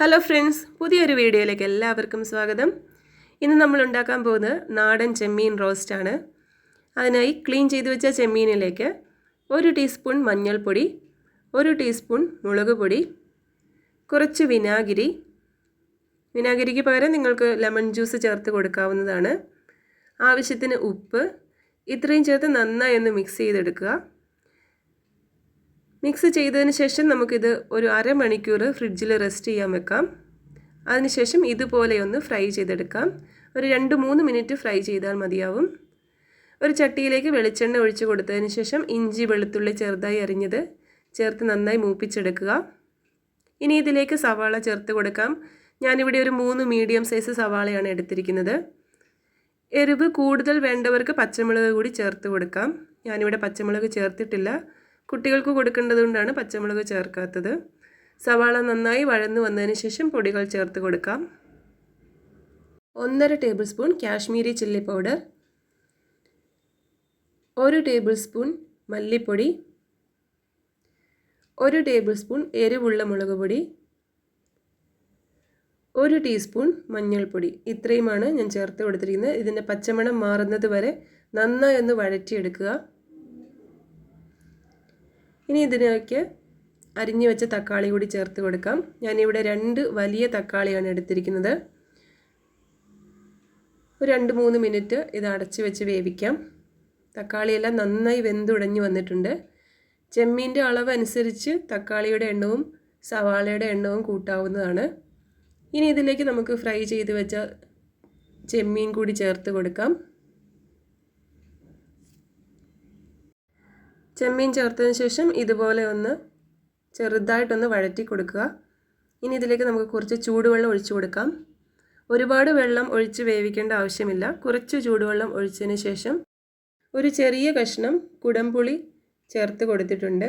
Hello friends പുതിയൊരു വീഡിയോയിലേക്ക് എല്ലാവർക്കും സ്വാഗതം. ഇന്ന് നമ്മൾ ഉണ്ടാക്കാൻ പോകുന്നത് നാടൻ ചെമ്മീൻ റോസ്റ്റാണ് അതിനായി ക്ലീൻ ചെയ്ത് വെച്ച ചെമ്മീനിലേക്ക് ഒരു ടീസ്പൂൺ മഞ്ഞൾപ്പൊടി ഒരു ടീസ്പൂൺ മുളക് പൊടി കുറച്ച് വിനാഗിരി. വിനാഗിരിക്ക് പകരം നിങ്ങൾക്ക് ലെമൺ ജ്യൂസ് ചേർത്ത് കൊടുക്കാവുന്നതാണ്. ആവശ്യത്തിന് ഉപ്പ്. ഇത്രയും ചേർത്ത് നന്നായി ഒന്ന് മിക്സ് ചെയ്തെടുക്കുക. മിക്സ് ചെയ്തതിന് ശേഷം നമുക്കിത് ഒരു അരമണിക്കൂർ ഫ്രിഡ്ജിൽ റെസ്റ്റ് ചെയ്യാൻ വെക്കാം. അതിനുശേഷം ഇതുപോലെ ഒന്ന് ഫ്രൈ ചെയ്തെടുക്കാം. ഒരു രണ്ട് മൂന്ന് മിനിറ്റ് ഫ്രൈ ചെയ്താൽ മതിയാവും. ഒരു ചട്ടിയിലേക്ക് വെളിച്ചെണ്ണ ഒഴിച്ചു കൊടുത്തതിന് ശേഷം ഇഞ്ചി വെളുത്തുള്ളി ചെറുതായി അരിഞ്ഞത് ചേർത്ത് നന്നായി മൂപ്പിച്ചെടുക്കുക. ഇനി ഇതിലേക്ക് സവാള ചേർത്ത് കൊടുക്കാം. ഞാനിവിടെ ഒരു മൂന്ന് മീഡിയം സൈസ് സവാളയാണ് എടുത്തിരിക്കുന്നത്. എരിവ് കൂടുതൽ വേണ്ടവർക്ക് പച്ചമുളക് കൂടി ചേർത്ത് കൊടുക്കാം. ഞാനിവിടെ പച്ചമുളക് ചേർത്തിട്ടില്ല. കുട്ടികൾക്ക് കൊടുക്കേണ്ടത് കൊണ്ടാണ് പച്ചമുളക് ചേർക്കാത്തത്. സവാള നന്നായി വഴന്നു വന്നതിന് ശേഷം പൊടികൾ ചേർത്ത് കൊടുക്കാം. ഒന്നര tablespoon Kashmiri chilli powder. ഒരു ടേബിൾ സ്പൂൺ മല്ലിപ്പൊടി. ഒരു ടേബിൾ സ്പൂൺ എരിവുള്ള മുളക് പൊടി. ഒരു ടീസ്പൂൺ മഞ്ഞൾപ്പൊടി. ഇത്രയുമാണ് ഞാൻ ചേർത്ത് കൊടുത്തിരിക്കുന്നത്. ഇതിന്റെ പച്ചമണം മാറുന്നത് വരെ നന്നായി ഒന്ന് വഴറ്റിയെടുക്കുക. ഇനി ഇതിലേക്ക് അരിഞ്ഞു വെച്ച തക്കാളി കൂടി ചേർത്ത് കൊടുക്കാം. ഞാനിവിടെ രണ്ട് വലിയ തക്കാളിയാണ് എടുത്തിരിക്കുന്നത്. ഒരു രണ്ട് മൂന്ന് മിനിറ്റ് ഇത് അടച്ച് വെച്ച് വേവിക്കാം. തക്കാളിയെല്ലാം നന്നായി വെന്തുടഞ്ഞു വന്നിട്ടുണ്ട്. ചെമ്മീന്റെ അളവ് അനുസരിച്ച് തക്കാളിയുടെ എണ്ണവും സവാളയുടെ എണ്ണവും കൂട്ടാവുന്നതാണ്. ഇനി ഇതിലേക്ക് നമുക്ക് ഫ്രൈ ചെയ്ത് വെച്ച ചെമ്മീൻ കൂടി ചേർത്ത് കൊടുക്കാം. ചെമ്മീൻ ചേർത്തതിന് ശേഷം ഇതുപോലെ ഒന്ന് ചെറുതായിട്ടൊന്ന് വഴറ്റി കൊടുക്കുക. ഇനി ഇതിലേക്ക് നമുക്ക് കുറച്ച് ചൂടുവെള്ളം ഒഴിച്ചു കൊടുക്കാം. ഒരുപാട് വെള്ളം ഒഴിച്ച് വേവിക്കേണ്ട ആവശ്യമില്ല. കുറച്ച് ചൂടുവെള്ളം ഒഴിച്ചതിന് ശേഷം ഒരു ചെറിയ കഷ്ണം കുടംപുളി ചേർത്ത് കൊടുത്തിട്ടുണ്ട്.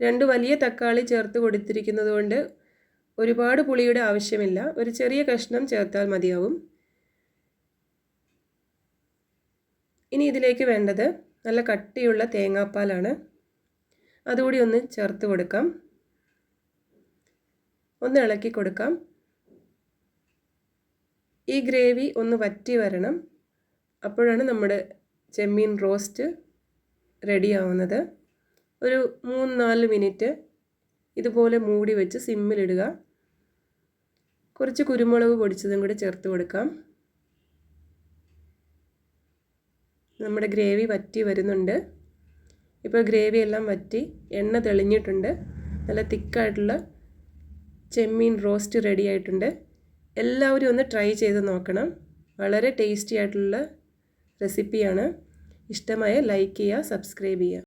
രണ്ട് വലിയ തക്കാളി ചേർത്ത് കൊടുത്തിരിക്കുന്നത് കൊണ്ട് ഒരുപാട് പുളിയുടെ ആവശ്യമില്ല. ഒരു ചെറിയ കഷ്ണം ചേർത്താൽ മതിയാവും. ഇനി ഇതിലേക്ക് വേണ്ടത് നല്ല കട്ടിയുള്ള തേങ്ങാപ്പാലാണ്. അതുകൂടി ഒന്ന് ചേർത്ത് കൊടുക്കാം. ഒന്ന് ഇളക്കി കൊടുക്കാം. ഈ ഗ്രേവി ഒന്ന് വറ്റി വരണം. അപ്പോഴാണ് നമ്മുടെ ചെമ്മീൻ റോസ്റ്റ് റെഡിയാവുന്നത് ഒരു മൂന്ന് നാല് മിനിറ്റ് ഇതുപോലെ മൂടി വെച്ച് സിമ്മിലിടുക. കുറച്ച് കുരുമുളക് പൊടിച്ചതും കൂടി ചേർത്ത് കൊടുക്കാം. നമ്മുടെ ഗ്രേവി വറ്റി വരുന്നുണ്ട്. ഇപ്പോൾ ഗ്രേവി എല്ലാം വറ്റി എണ്ണ തെളിഞ്ഞിട്ടുണ്ട്. നല്ല തിക്കായിട്ടുള്ള ചെമ്മീൻ റോസ്റ്റ് റെഡി ആയിട്ടുണ്ട്. എല്ലാവരും ഒന്ന് ട്രൈ ചെയ്ത് നോക്കണം. വളരെ ടേസ്റ്റി ആയിട്ടുള്ള റെസിപ്പിയാണ്. ഇഷ്ടമായ ലൈക്ക് ചെയ്യുക സബ്സ്ക്രൈബ് ചെയ്യുക.